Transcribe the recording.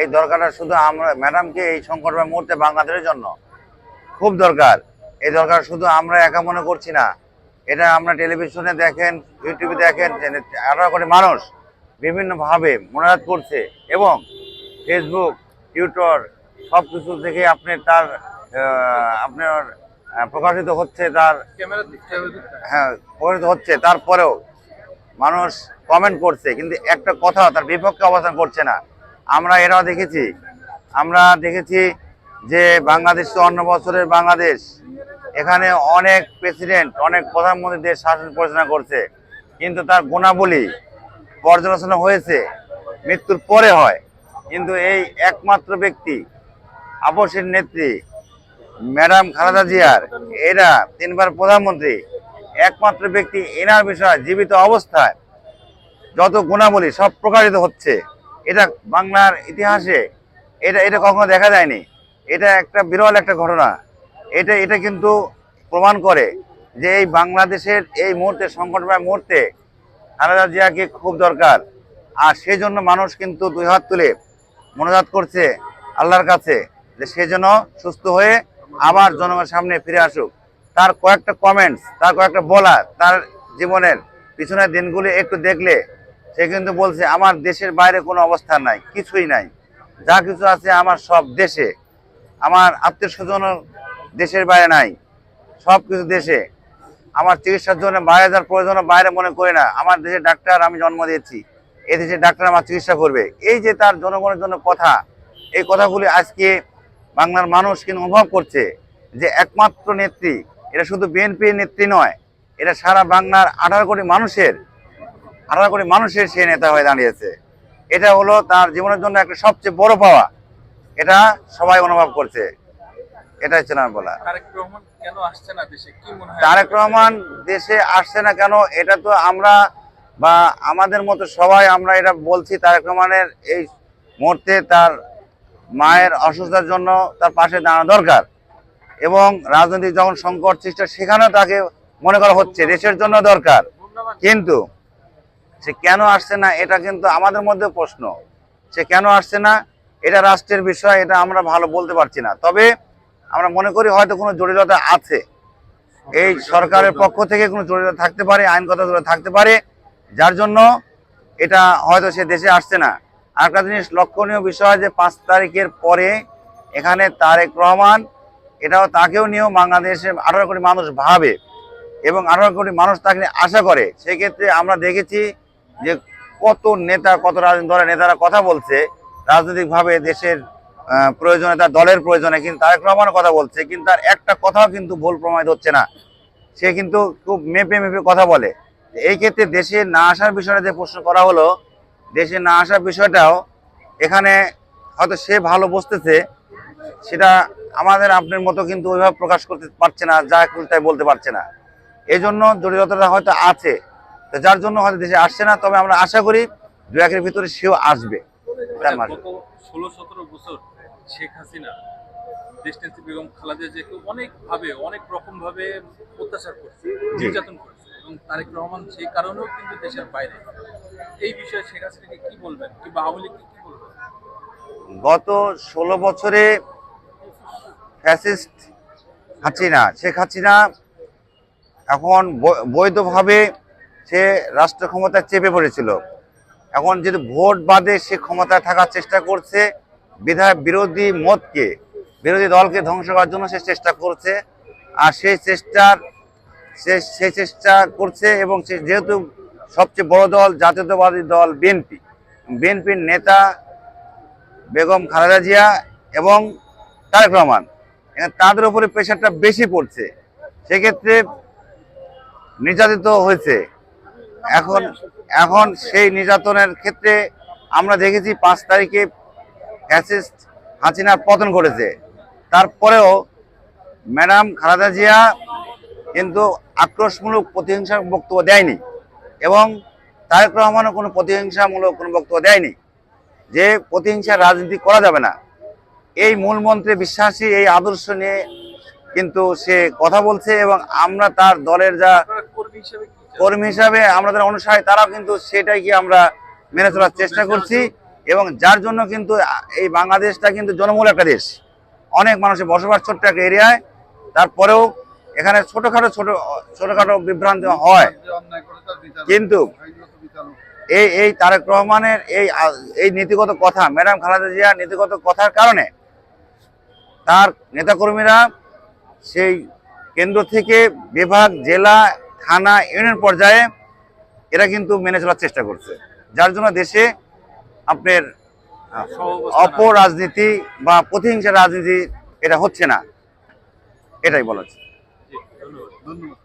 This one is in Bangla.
এই দরকারটা শুধু আমরা ম্যাডামকে এই সংকটময় মুহূর্তে বাংলাদেশের জন্য। খুব দরকার। এই দরকার শুধু আমরা একা মনে করছি না। এটা আমরা টেলিভিশনে দেখেন ইউটিউবে দেখেন আরও করে মানুষ বিভিন্নভাবে মনোরাত করছে এবং ফেসবুক টুইটার সব কিছু থেকে আপনি তার আপনার প্রকাশিত হচ্ছে তার হ্যাঁ প্রকাশিত হচ্ছে। তারপরেও মানুষ কমেন্ট করছে কিন্তু একটা কথা তার বিপক্ষে অবস্থান করছে না। আমরা এরাও দেখেছি। আমরা দেখেছি যে বাংলাদেশ তো অন্য বছরের বাংলাদেশ। এখানে অনেক প্রেসিডেন্ট অনেক প্রধানমন্ত্রী দেশ শাসন পরিচালনা করছে। কিন্তু তার গুণাবলী পর্যালোচনা হয়েছে, মৃত্যুর পরে হয়। কিন্তু এই একমাত্র ব্যক্তি আপসের নেত্রী, ম্যাডাম খালেদা জিয়ার, এরা তিনবার প্রধানমন্ত্রী, একমাত্র ব্যক্তি, এনার বিষয় জীবিত অবস্থায় যত গুণাবলী সব প্রকাশিত হচ্ছে। এটা বাংলার ইতিহাসে, এটা এটা কখনো দেখা যায়নি। এটা একটা বিরল একটা ঘটনা। এটা এটা কিন্তু প্রমাণ করে যে এই বাংলাদেশের এই মুহূর্তে, সংকটময় মুহূর্তে খালেদা জিয়াকে খুব দরকার। আর সেই জন্য মানুষ কিন্তু দুই হাত তুলে মনোজাত করছে আল্লাহর কাছে যে সে যেন সুস্থ হয়ে আবার জনগণের সামনে ফিরে আসুক। তার কয়েকটা কমেন্টস তার কয়েকটা বলা তার জীবনের পিছনের দিনগুলি একটু দেখলে সে কিন্তু বলছে, আমার দেশের বাইরে কোনো অবস্থান নাই, কিছুই নাই। যা কিছু আছে আমার সব দেশে। আমার আত্মীয় স্বজন দেশের বাইরে নাই, সব কিছু দেশে। আমার চিকিৎসার জন্য বাইরে যাওয়ার প্রয়োজন বাইরে মনে করে না। আমার দেশের ডাক্তার আমি জন্ম দিয়েছি, এ দেশের ডাক্তার আমার চিকিৎসা করবে। এই যে তার জনগণের জন্য কথা, এই কথাগুলি আজকে বাংলার মানুষ কিন্তু অনুভব করছে যে একমাত্র নেত্রী, এটা শুধু বিএনপির নেত্রী নয়, এটা সারা বাংলার আঠারো কোটি মানুষের আঠারো কোটি মানুষের সে নেতা হয়ে দাঁড়িয়েছে। এটা হলো তার জীবনের জন্য একটা সবচেয়ে বড় পাওয়া। এটা সবাই অনুভব করছে। এটাই ছিল আমার বলা। তারেক রহমান কেন দেশে? কি তারেক রহমান দেশে আসছে না কেন? এটা তো আমরা বা আমাদের মতো সবাই আমরা এটা বলছি তারেক রহমানের এই মুহূর্তে তার মায়ের অসুস্থতার জন্য তার পাশে দাঁড়ানো দরকার। এবং রাজনৈতিক যখন সংকট সৃষ্টি সেখানেও তাকে মনে করা হচ্ছে দেশের জন্য দরকার। কিন্তু সে কেন আসছে না, এটা কিন্তু আমাদের মধ্যে প্রশ্ন। সে কেন আসছে না, এটা রাষ্ট্রের বিষয়, এটা আমরা ভালো বলতে পারছি না। তবে আমরা মনে করি হয়তো কোনো জটিলতা আছে। এই সরকারের পক্ষ থেকে কোনো জটিলতা থাকতে পারে, আইনগত জটিলতা থাকতে পারে, যার জন্য এটা হয়তো সে দেশে আসছে না। আর একটা জিনিস লক্ষণীয় বিষয় যে পাঁচ তারিখের পরে এখানে তারেক রহমান, এটাও তাকেও নিয়েও বাংলাদেশে আঠারো কোটি মানুষ ভাবে এবং আঠারো কোটি মানুষ তাকে আশা করে। সেক্ষেত্রে আমরা দেখেছি যে কত নেতা, কত রাজনৈতিক দলের নেতারা কথা বলছে, রাজনৈতিকভাবে দেশের প্রয়োজনে তার দলের প্রয়োজনে, কিন্তু তারেক রহমানের কথা বলছে, কিন্তু তার একটা কথাও কিন্তু ভুল প্রমাণিত হচ্ছে না। সে কিন্তু খুব মেপে মেপে কথা বলে। এই ক্ষেত্রে দেশে না আসার বিষয়টা যে প্রশ্ন করা হলো, দেশে না আসার বিষয়টাও এখানে হয়তো সে ভালো বসতেছে সেটা আমাদের আপনার মতো কিন্তু ওইভাবে প্রকাশ করতে পারছে না, যা তাই বলতে পারছে না। এই জন্য জটিলতাটা হয়তো আছে। তো যার জন্য হয়তো দেশে আসছে না তবে আমরা আশা করি দু একের ভিতরে সেও আসবে। গত ষোলো সতেরো বছর শেখ হাসিনা দেশনেত্রী বেগম খালেদা জিয়াকে অনেক ভাবে অনেক রকম ভাবে অত্যাচার করছে নির্যাতন করছে এবং তারেক রহমান সেই কারণেও কিন্তু দেশের বাইরে। এই বিষয়ে শেখ হাসিনাকে কি বলবেন কিংবা আওয়ামী লীগকে কি বলবেন? গত ষোলো বছরে ফ্যাসিস্ট হাসিনা শেখ হাসিনা এখন বৈধভাবে সে রাষ্ট্র ক্ষমতায় চেপে পড়েছিল। এখন যদি ভোট বাদে সে ক্ষমতায় থাকার চেষ্টা করছে বিধায় বিরোধী মতকে, বিরোধী দলকে ধ্বংস করার জন্য সে চেষ্টা করছে, আর সেই চেষ্টার, সে সেই চেষ্টা করছে এবং সে যেহেতু সবচেয়ে বড় দল, জাতীয়তাবাদী দল বিএনপি, বিএনপির নেতা বেগম খালেদা জিয়া এবং তারেক রহমান তাদের উপরে প্রেশারটা বেশি পড়ছে। সেক্ষেত্রে নির্যাতিত হয়েছে। এখন এখন সেই নির্যাতনের ক্ষেত্রে আমরা দেখেছি পাঁচ তারিখে ফ্যাসিস্ট হাসিনার পতন ঘটেছে। তারপরেও ম্যাডাম খালেদা জিয়া কিন্তু আক্রোশমূলক প্রতিহিংসার বক্তব্য দেয়নি এবং তারেক রহমানও কোনো প্রতিহিংসামূলক কোনো বক্তব্য দেয়নি যে প্রতিহিংসার রাজনীতি করা যাবে না। এই মূল মন্ত্রে বিশ্বাসী এই আদর্শ নিয়ে কিন্তু সে কথা বলছে এবং আমরা তার দলের যা কর্মী হিসেবে যারা অনুসারী, তারাও কিন্তু সেটাই কি আমরা মেনে চলার চেষ্টা করছি। এবং যার জন্য কিন্তু এই বাংলাদেশটা কিন্তু জনমূল একটা দেশ। অনেক মানুষের বসবাস ছোট্ট একটা এরিয়ায়। তারপরেও এখানে ছোটখাটো, ছোট, ছোটখাটো বিভ্রান্তি হয়। কিন্তু এই এই তারেক রহমানের এই এই নীতিগত কথা, ম্যাডাম খালেদা জিয়ার নীতিগত কথার কারণে তার নেতাকর্মীরা সেই কেন্দ্র থেকে বিভাগ, জেলা থানা, ইউনিয়ন পর্যায়ে এরা কিন্তু মেনে চলার চেষ্টা করছে। যার জন্য দেশে আপনার অপরাজনীতি বা প্রতিহিংসা রাজনীতি এটা হচ্ছে না। এটাই বলা হচ্ছে। ধন্যবাদ।